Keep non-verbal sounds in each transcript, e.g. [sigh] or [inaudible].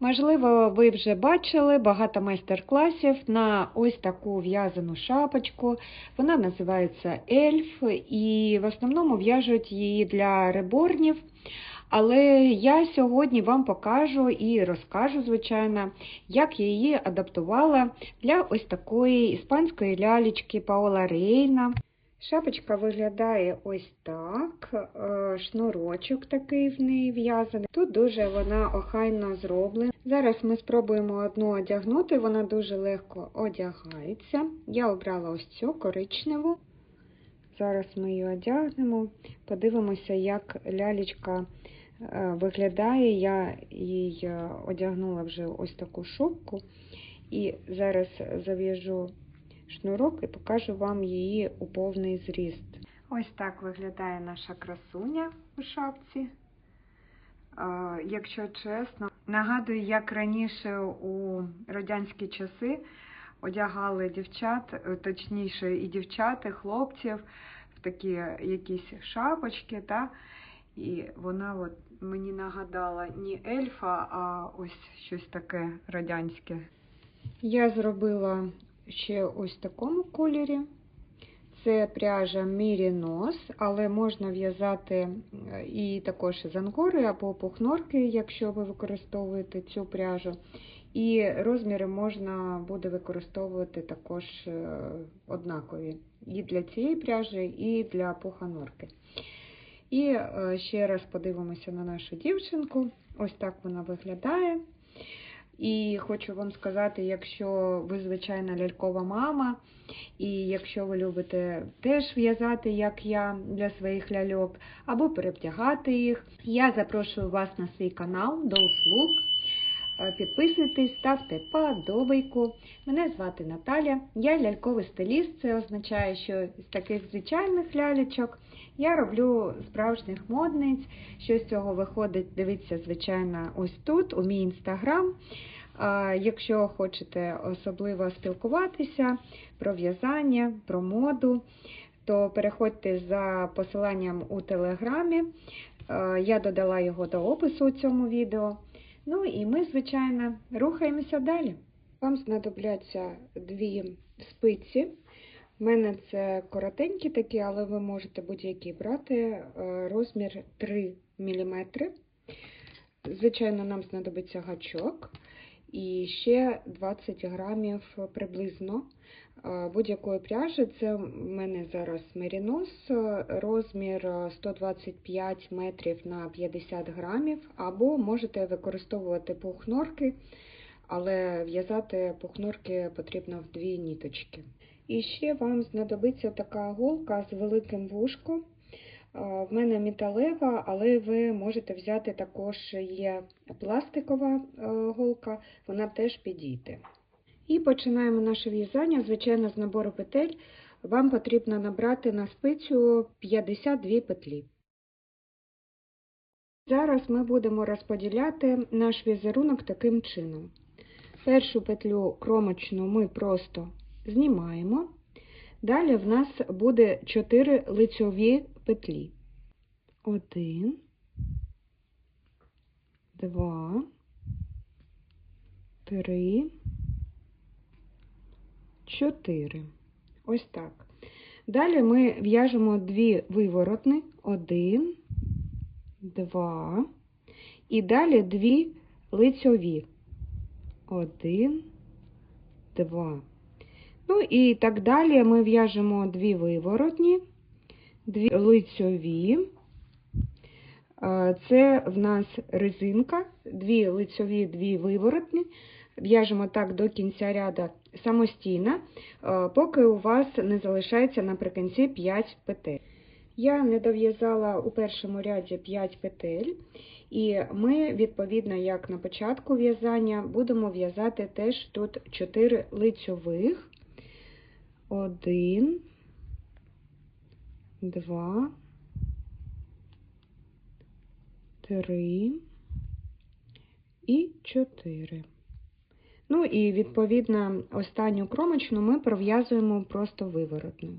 Можливо, ви вже бачили багато майстер-класів на ось таку в'язану шапочку. Вона називається ельф, і в основному в'яжуть її для реборнів. Але я сьогодні вам покажу і розкажу, звичайно, як я її адаптувала для ось такої іспанської лялечки Паола Рейна. Шапочка виглядає ось так, е, шнурочок такий в неї в'язаний. Тут дуже вона охайно зроблена. Зараз ми спробуємо одну одягнути, вона дуже легко одягається. Я обрала ось цю коричневу. Зараз ми її одягнемо, подивимося, як лялечка е, виглядає. Я їй е, одягнула вже ось таку шубку. І зараз зав'яжу шнурок і покажу вам її у повний зріст. Ось так виглядає наша красуня у шапці. Е, Якщо чесно, нагадую, як раніше у радянські часи одягали дівчат, е, точніше, і дівчат, і хлопців в такі якісь шапочки, та? і вона от мені нагадала не ельфа, а ось щось таке радянське. Я зробила ще ось в такому кольорі. Це пряжа Мірінос, але можна в'язати е, і також з ангори або пухнорки, якщо ви використовуєте цю пряжу. І розміри можна буде використовувати також е, однакові і для цієї пряжі, і для пуханорки. І е, ще раз подивимося на нашу дівчинку. Ось так вона виглядає. І хочу вам сказати, якщо ви звичайна лялькова мама, і якщо ви любите теж в'язати, як я, для своїх ляльок, або перевдягати їх, я запрошую вас на свій канал до услуг. Е, Підписуйтесь, ставте подобайку. Мене звати Наталя, я ляльковий стиліст. Це означає, що з таких звичайних лялечок я роблю справжніх модниць. Що з цього виходить, дивіться, звичайно, ось тут, у мій інстаграм. Якщо хочете особливо спілкуватися про в'язання, про моду, то переходьте за посиланням у телеграмі. Я додала його до опису у цьому відео. Ну і ми, звичайно, рухаємося далі. Вам знадобляться дві спиці. У мене це коротенькі такі, але ви можете будь-які брати. Розмір 3 мм. Звичайно, нам знадобиться гачок і ще 20 грамів приблизно будь-якої пряжі. Це в мене зараз мерінос, розмір 125 метрів на 50 грамів, або можете використовувати пухнорки, але в'язати пухнорки потрібно в дві ніточки. І ще вам знадобиться така голка з великим вушком. В мене металева, але ви можете взяти також є пластикова голка, вона теж підійде. І починаємо наше в'язання, звичайно, з набору петель. Вам потрібно набрати на спицю 52 петлі. Зараз ми будемо розподіляти наш візерунок таким чином. Першу петлю кромочну ми просто знімаємо. Далі в нас буде 4 лицьові петлі. Один, два, три, чотири. Ось так. Далі ми в'яжемо дві виворотни. Один, два. І далі дві лицьові. Один, два. Ну і так далі ми в'яжемо дві виворотні, дві лицьові. Це в нас резинка, дві лицьові, дві виворотні. В'яжемо так до кінця ряда самостійно, поки у вас не залишається наприкінці 5 петель. Я не дов'язала у першому ряді 5 петель, і ми, відповідно, як на початку в'язання, будемо в'язати теж тут 4 лицьових. Один, два, три і чотири. Ну і, відповідно, останню кромочну ми пров'язуємо просто виворотно.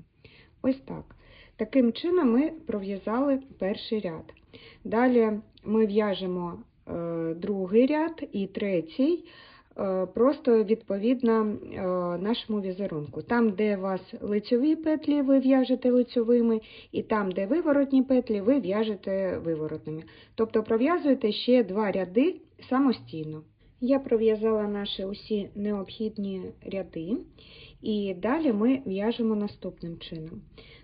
Ось так. Таким чином ми пров'язали перший ряд. Далі ми в'яжемо е, другий ряд і третій. Е, Просто відповідно е, нашому візерунку. Там, де у вас лицьові петлі, ви в'яжете лицьовими, і там, де виворотні петлі, ви в'яжете виворотними. Тобто пров'язуєте ще два ряди самостійно. Я пров'язала наші усі необхідні ряди, і далі ми в'яжемо наступним чином.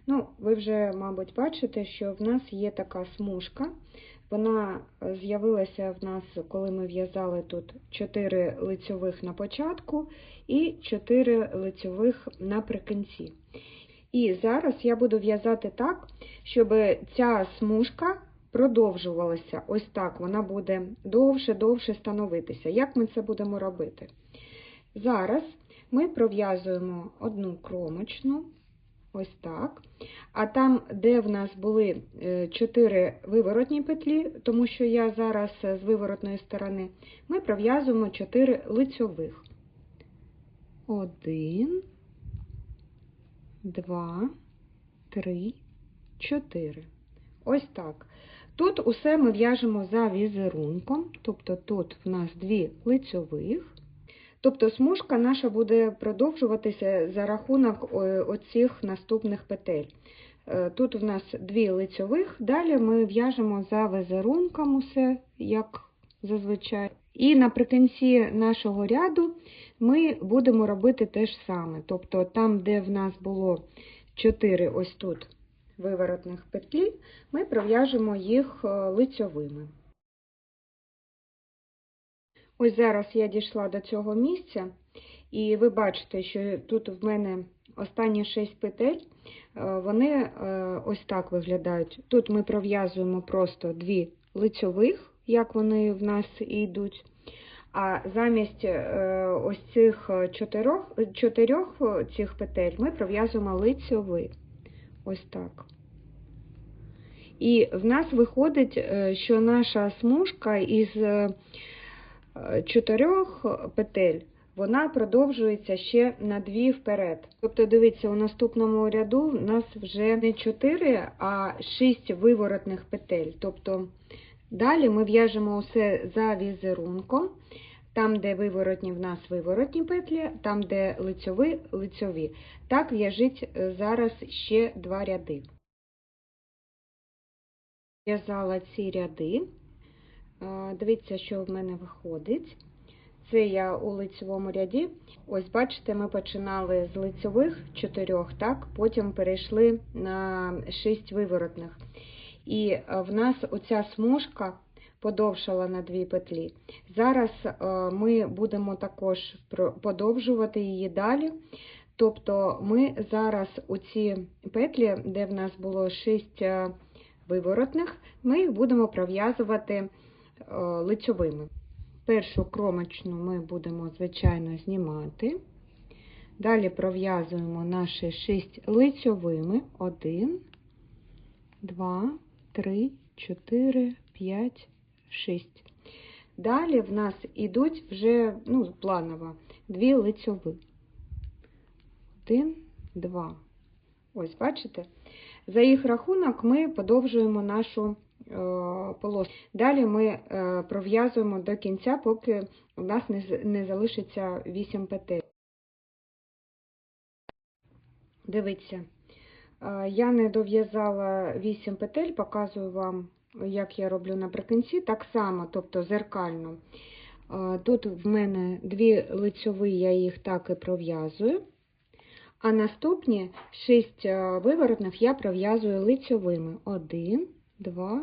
Ну, ви вже, мабуть, бачите, що в нас є така смужка. Вона з'явилася в нас, коли ми в'язали тут 4 лицьових на початку і 4 лицьових наприкінці. І зараз я буду в'язати так, щоб ця смужка продовжувалася. Ось так, вона буде довше-довше становитися. Як ми це будемо робити? Зараз ми пров'язуємо одну кромочну, ось так. А там, де в нас були 4 виворотні петлі, тому що я зараз з виворотної сторони, ми пров'язуємо 4 лицьових. Один, два, три, чотири. Ось так. Тут усе ми в'яжемо за візерунком, тобто тут в нас дві лицьових. Тобто смужка наша буде продовжуватися за рахунок е, оцих наступних петель. Е, Тут в нас дві лицьових, далі ми в'яжемо за візерунком усе, як зазвичай. І наприкінці нашого ряду ми будемо робити те ж саме. Тобто там, де в нас було 4 ось тут виворотних петлі, ми пров'яжемо їх е, лицьовими. Ось зараз я дійшла до цього місця, і ви бачите, що тут в мене останні 6 петель, е, вони е, ось так виглядають. Тут ми пров'язуємо просто дві лицьових, як вони в нас йдуть. А замість е, ось цих чотирьох, чотирьох цих петель ми пров'язуємо лицьові. Ось так. І в нас виходить, що наша смужка із чотирьох петель, вона продовжується ще на дві вперед. Тобто, дивіться, у наступному ряду в нас вже не 4, а 6 виворотних петель. Тобто, далі ми в'яжемо усе за візерунком. Там, де виворотні в нас виворотні петлі, там, де лицьові, лицьові. Так в'яжіть е, зараз ще два ряди. В'язала ці ряди. Е, Дивіться, що в мене виходить. Це я у лицьовому ряді. Ось, бачите, ми починали з лицьових чотирьох, так, потім перейшли на шість виворотних. І е, в нас оця смужка подовшала на дві петлі. Зараз е, ми будемо також подовжувати її далі. Тобто ми зараз у ці петлі, де в нас було 6 виворотних, ми їх будемо пров'язувати е, лицьовими. Першу кромочну ми будемо, звичайно, знімати. Далі пров'язуємо наші 6 лицьовими. 1, 2, 3, 4, 5, 6. Далі в нас йдуть вже ну, планово дві лицьові. 1, 2. Ось, бачите? За їх рахунок ми подовжуємо нашу е, полоску. Далі ми е, пров'язуємо до кінця, поки у нас не залишиться 8 петель. Дивіться, е, я не дов'язала 8 петель, показую вам, як я роблю наприкінці, так само, тобто зеркально. Тут в мене дві лицьові, я їх так і пров'язую. А наступні 6 виворотних я пров'язую лицьовими. 1, 2,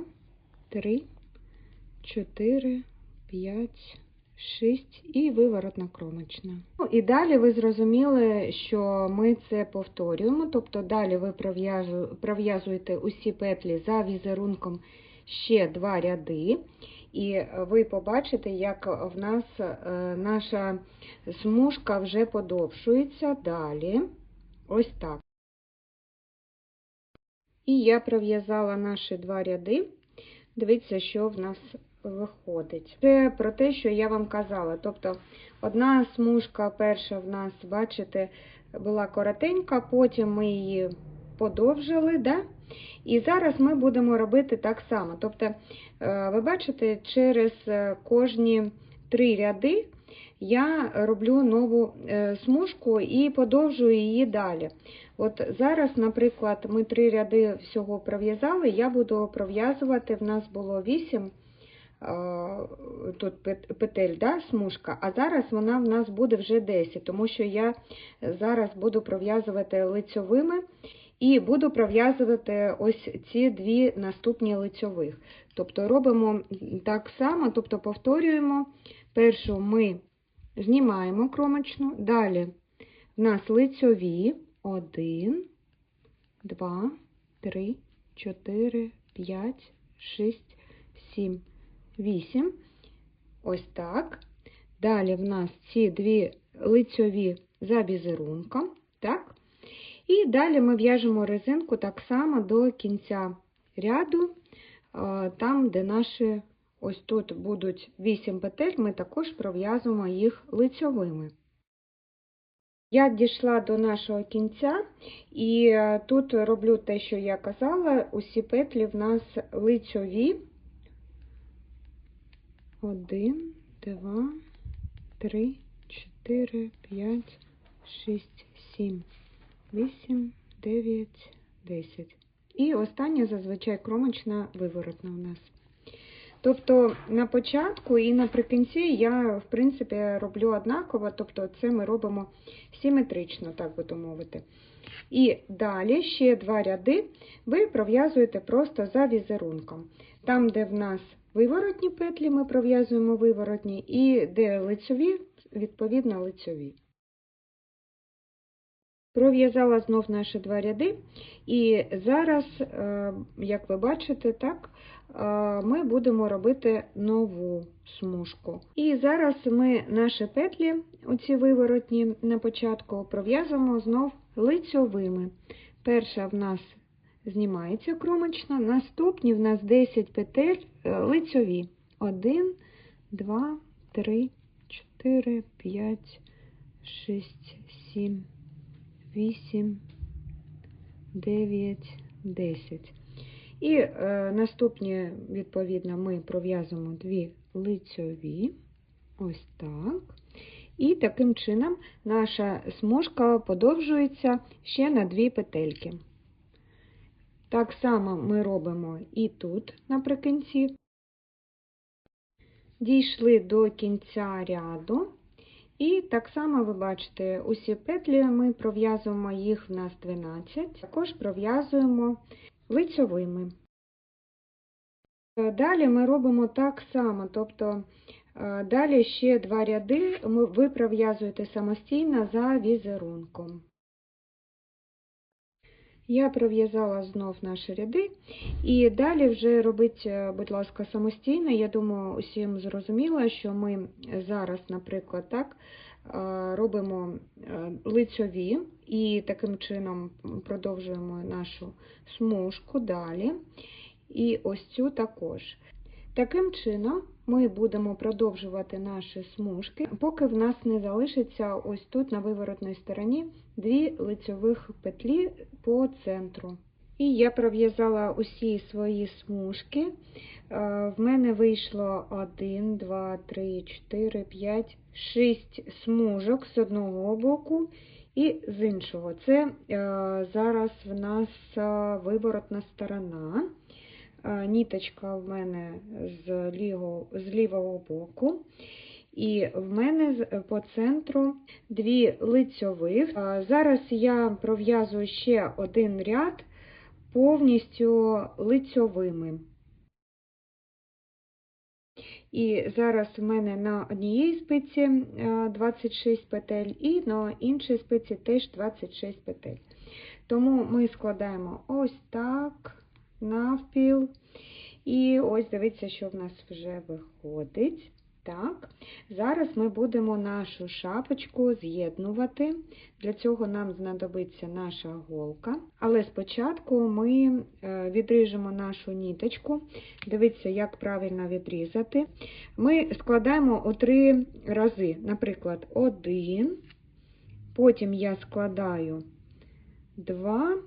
3, 4, 5, 6 і виворотна кромочна. Ну, і далі ви зрозуміли, що ми це повторюємо, тобто далі ви пров'язуєте усі петлі за візерунком ще два ряди. І ви побачите, як в нас е, наша смужка вже подовшується далі. Ось так. І я пров'язала наші два ряди. Дивіться, що в нас виходить. Це про те, що я вам казала. Тобто, одна смужка перша в нас, бачите, була коротенька, потім ми її подовжили, да? І зараз ми будемо робити так само. Тобто, е, ви бачите, через е, кожні три ряди я роблю нову е, смужку і подовжую її далі. От зараз, наприклад, ми три ряди всього пров'язали, я буду пров'язувати, в нас було 8 тут петель, да, смужка, а зараз вона в нас буде вже 10, тому що я зараз буду пров'язувати лицьовими і буду пров'язувати ось ці дві наступні лицьових. Тобто робимо так само, тобто повторюємо. Першу ми знімаємо кромочну, далі в нас лицьові 1, 2, 3, 4, 5, 6, 7, 8. Ось так. Далі в нас ці дві лицьові за візерунком. Так? І далі ми в'яжемо резинку так само до кінця ряду, е, там, де наші ось тут будуть 8 петель, ми також пров'язуємо їх лицьовими. Я дійшла до нашого кінця, і е, тут роблю те, що я казала, усі петлі в нас лицьові. Один, два, три, чотири, п'ять, шість, сім, вісім, дев'ять, десять. І остання зазвичай кромочна виворотна у нас. Тобто на початку і наприкінці я, в принципі, роблю однаково, тобто це ми робимо симетрично, так би мовити. І далі ще два ряди ви пров'язуєте просто за візерунком. Там, де в нас виворотні петлі, ми пров'язуємо виворотні, і де лицьові, відповідно, лицьові. Пров'язала знов наші два ряди, і зараз, е, як ви бачите, так, е, ми будемо робити нову смужку. І зараз ми наші петлі, оці виворотні на початку, пров'язуємо знов лицьовими. Перша в нас знімається кромочна, наступні в нас 10 петель е, лицьові. 1, 2, 3, 4, 5, 6, 7, 8, 9, 10. І е, наступні, відповідно, ми пров'язуємо дві лицьові, ось так. І таким чином наша смужка подовжується ще на дві петельки. Так само ми робимо і тут наприкінці. Дійшли до кінця ряду. І так само ви бачите, усі петлі ми пров'язуємо їх в нас 12, також пров'язуємо лицьовими. Далі ми робимо так само, тобто е, далі ще два ряди ви пров'язуєте самостійно за візерунком. Я пров'язала знов наші ряди, і далі вже робіть, е, будь ласка, самостійно. Я думаю, усім зрозуміло, що ми зараз, наприклад, так, е, робимо е, лицьові і таким чином продовжуємо нашу смужку далі. І ось цю також. Таким чином, ми будемо продовжувати наші смужки, поки в нас не залишиться ось тут на виворотній стороні дві лицьових петлі по центру. І я пров'язала усі свої смужки. Е, в мене вийшло 1, 2, 3, 4, 5, 6 смужок з одного боку і з іншого. Це е, зараз в нас е, виворотна сторона ніточка в мене з лівого, з лівого боку. І в мене по центру дві лицьових. Зараз я пров'язую ще один ряд повністю лицьовими. І зараз в мене на однієї спиці 26 петель, і на іншій спиці теж 26 петель. Тому ми складаємо ось так навпіл. І ось дивіться, що в нас вже виходить. Так, Зараз ми будемо нашу шапочку з'єднувати. Для цього нам знадобиться наша голка. Але спочатку ми е, відріжемо нашу ніточку. Дивіться, як правильно відрізати. Ми складаємо у три рази. Наприклад, один, потім я складаю два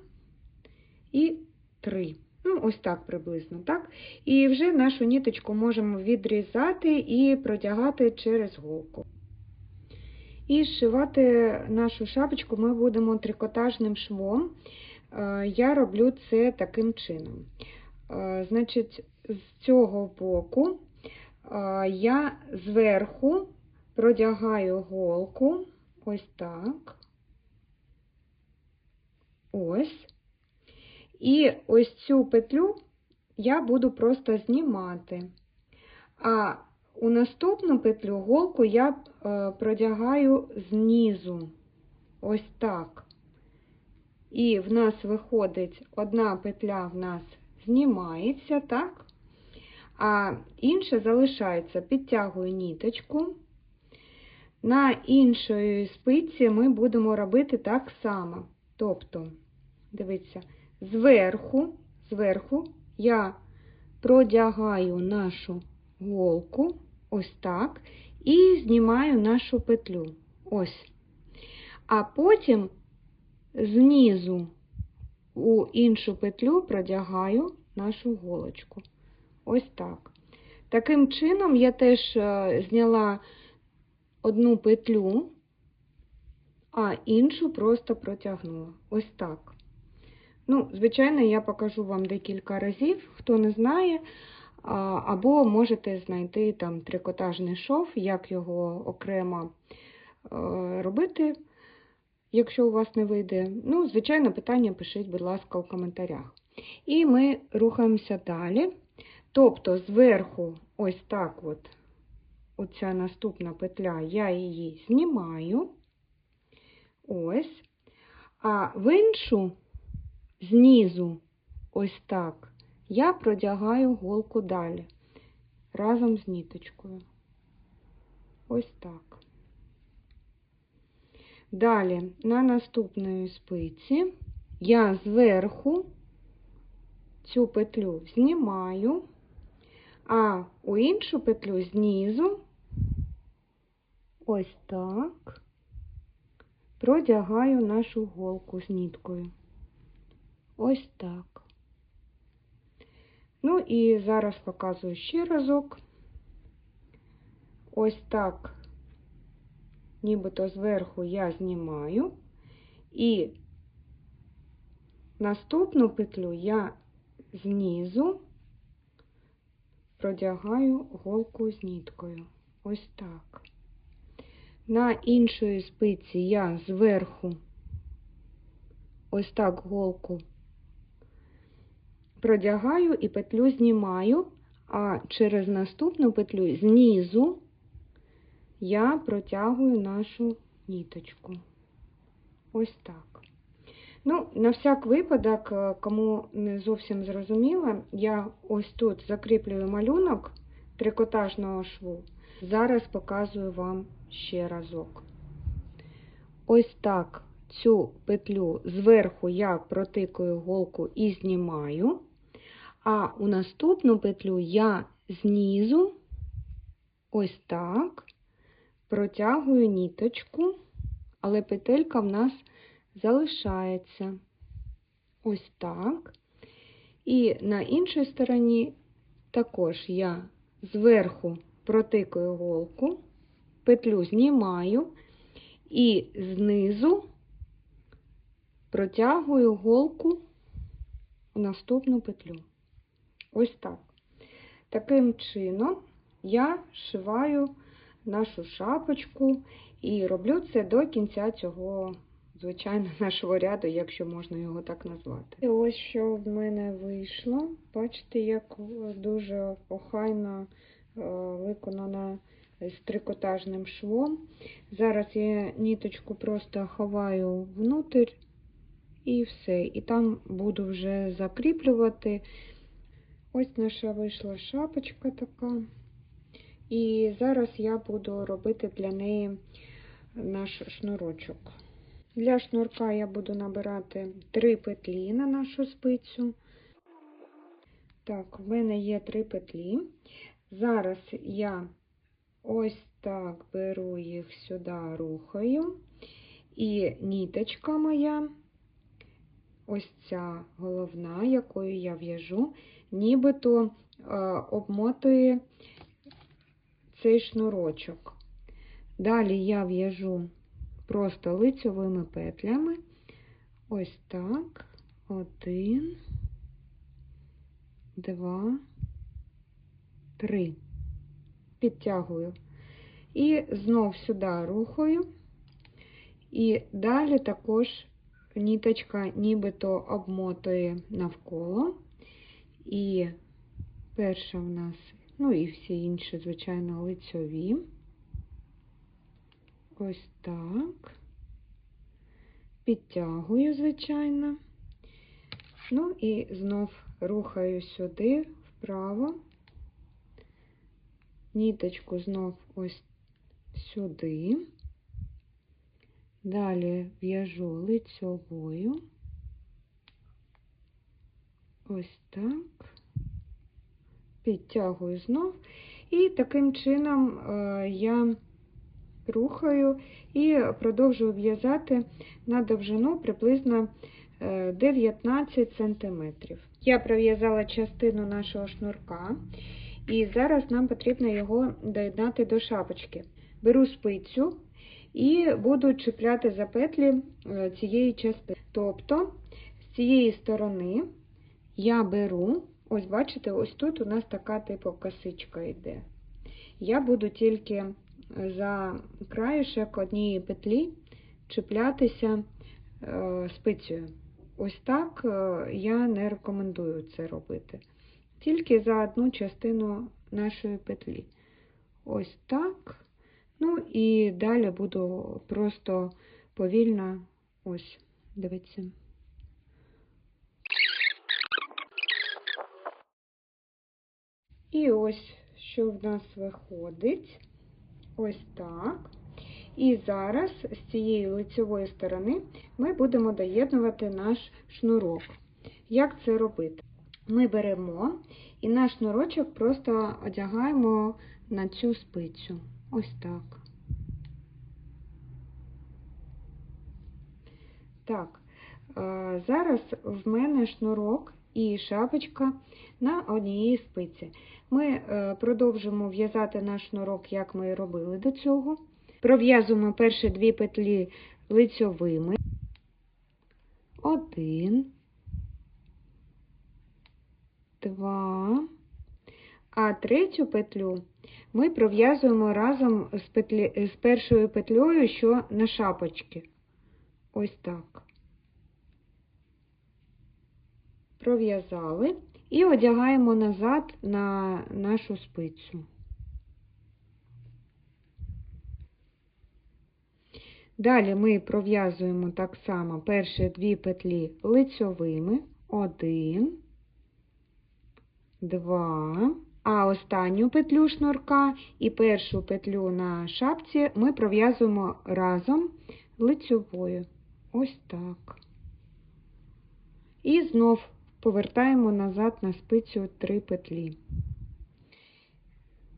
і три. Ну, ось так приблизно, так? І вже нашу ніточку можемо відрізати і протягати через голку. І зшивати нашу шапочку ми будемо трикотажним швом. Е, Я роблю це таким чином. Е, Значить, з цього боку е, я зверху продягаю голку, ось так. Ось. І ось цю петлю я буду просто знімати. А у наступну петлю голку я е, продягаю знизу. Ось так. І в нас виходить одна петля в нас знімається, так? А інша залишається. Підтягую ніточку. На іншої спиці ми будемо робити так само. Тобто, дивіться, зверху, зверху я продягаю нашу голку, ось так, і знімаю нашу петлю. Ось. А потім знизу у іншу петлю продягаю нашу голочку. Ось так. Таким чином я теж е, зняла одну петлю, а іншу просто протягнула. Ось так. Ну, звичайно, я покажу вам декілька разів, хто не знає, або можете знайти там трикотажний шов, як його окремо е, робити, якщо у вас не вийде. Ну, звичайно, питання пишіть, будь ласка, у коментарях. І ми рухаємося далі. Тобто, зверху, ось так от, оця наступна петля, я її знімаю. Ось. А в іншу знизу, ось так, я продягаю голку далі разом з ніточкою. Ось так. Далі на наступної спиці я зверху цю петлю знімаю, а у іншу петлю знизу ось так продягаю нашу голку з ніткою. Ось так. Ну і зараз показую ще разок. Ось так, нібито зверху я знімаю, і наступну петлю я знизу продягаю голку з ніткою. Ось так. На іншої спиці я зверху ось так голку продягаю і петлю знімаю, а через наступну петлю знизу я протягую нашу ніточку. Ось так. Ну, на всяк випадок, е, кому не зовсім зрозуміло, я ось тут закріплюю малюнок трикотажного шву. Зараз показую вам ще разок. Ось так цю петлю зверху я протикаю голку і знімаю, а у наступну петлю я знизу, ось так, протягую ніточку, але петелька в нас залишається. Ось так. І на іншій стороні також я зверху протикаю голку, петлю знімаю і знизу протягую голку в наступну петлю. Ось так. Таким чином я шиваю нашу шапочку і роблю це до кінця цього, звичайно, [laughs] нашого ряду, якщо можна його так назвати. І ось що в мене вийшло. Бачите, як дуже охайно е, виконана з трикотажним швом. Зараз я ніточку просто ховаю внутрь і все. І там буду вже закріплювати. Ось наша вийшла шапочка така. І зараз я буду робити для неї наш шнурочок. Для шнурка я буду набирати 3 петлі на нашу спицю. Так, в мене є 3 петлі. Зараз я ось так беру їх сюди, рухаю, і ніточка моя ось ця головна, якою я в'яжу, нібито е, обмотує цей шнурочок. Далі я в'яжу просто лицьовими петлями. Ось так. Один, два, три. Підтягую. І знов сюди рухаю. І далі також ніточка нібито обмотує навколо. І перша в нас, ну і всі інші, звичайно, лицьові. Ось так. Підтягую, звичайно. Ну і знов рухаю сюди, вправо. Ніточку знов ось сюди. Далі в'яжу лицьовою. Ось так. Підтягую знов. І таким чином е, я рухаю і продовжую в'язати на довжину приблизно е, 19 см. Я пров'язала частину нашого шнурка, і зараз нам потрібно його доєднати до шапочки. Беру спицю і буду чіпляти за петлі е, цієї частини. Тобто, з цієї сторони я беру, ось бачите, ось тут у нас така типу косичка йде. Я буду тільки за краєшок однієї петлі чіплятися е, спицею. Ось так е, я не рекомендую це робити. Тільки за одну частину нашої петлі. Ось так. Ну і далі буду просто повільно, ось, дивіться. І ось що в нас виходить. Ось так. І зараз з цієї лицевої сторони ми будемо доєднувати наш шнурок. Як це робити? Ми беремо і наш шнурочок просто одягаємо на цю спицю. Ось так. Так, е, зараз в мене шнурок і шапочка на однієї спиці. Ми е, продовжимо в'язати наш шнурок, як ми робили до цього. Пров'язуємо перші дві петлі лицьовими. Один, два, а третю петлю ми пров'язуємо разом з, петлі, з першою петлею, що на шапочці. Ось так. Пров'язали і одягаємо назад на нашу спицю. Далі ми пров'язуємо так само перші дві петлі лицьовими. Один, два, а останню петлю шнурка і першу петлю на шапці ми пров'язуємо разом лицьовою. Ось так. І знов повертаємо назад на спицю три петлі.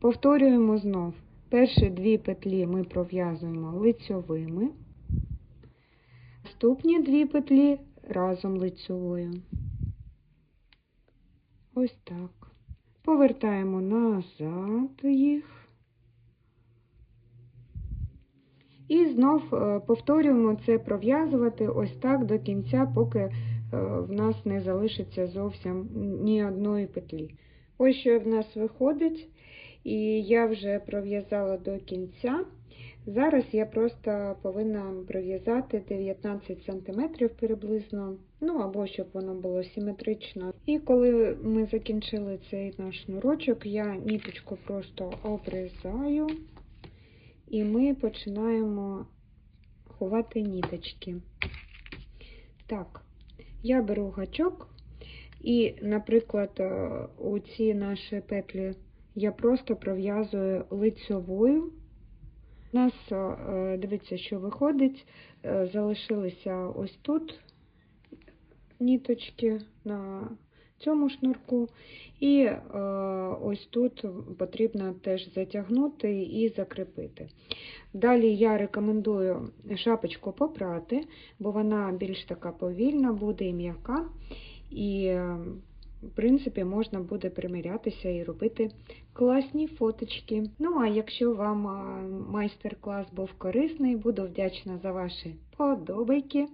Повторюємо знов. Перші дві петлі ми пров'язуємо лицьовими, наступні дві петлі разом лицьовою. Ось так. Повертаємо назад їх. І знов е, повторюємо це пров'язувати ось так до кінця, поки е, в нас не залишиться зовсім ні одної петлі. Ось що в нас виходить, і я вже пров'язала до кінця. Зараз я просто повинна пров'язати 19 см приблизно, ну або щоб воно було симетрично. І коли ми закінчили цей наш шнурочок, я ніточку просто обрізаю. І ми починаємо ховати ніточки. Так, я беру гачок, і, наприклад, е, у ці наші петлі я просто пров'язую лицьовою. У нас, е, дивіться, що виходить, е, залишилися ось тут ніточки на цьому шнурку. І е, ось тут потрібно теж затягнути і закріпити. Далі я рекомендую шапочку попрати, бо вона більш така повільна буде і м'яка. І, е, в принципі, можна буде примірятися і робити класні фоточки. Ну, а якщо вам майстер-клас був корисний, буду вдячна за ваші подобайки.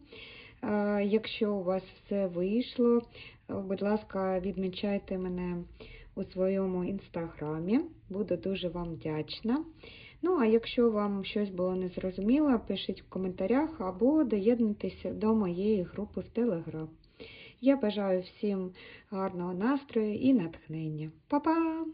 Якщо у вас все вийшло, е, будь ласка, відмічайте мене у своєму інстаграмі. Буду дуже вам вдячна. Ну, а якщо вам щось було незрозуміло, пишіть в коментарях або доєднуйтесь до моєї групи в Телеграм. Я бажаю всім гарного настрою і натхнення. Па-па!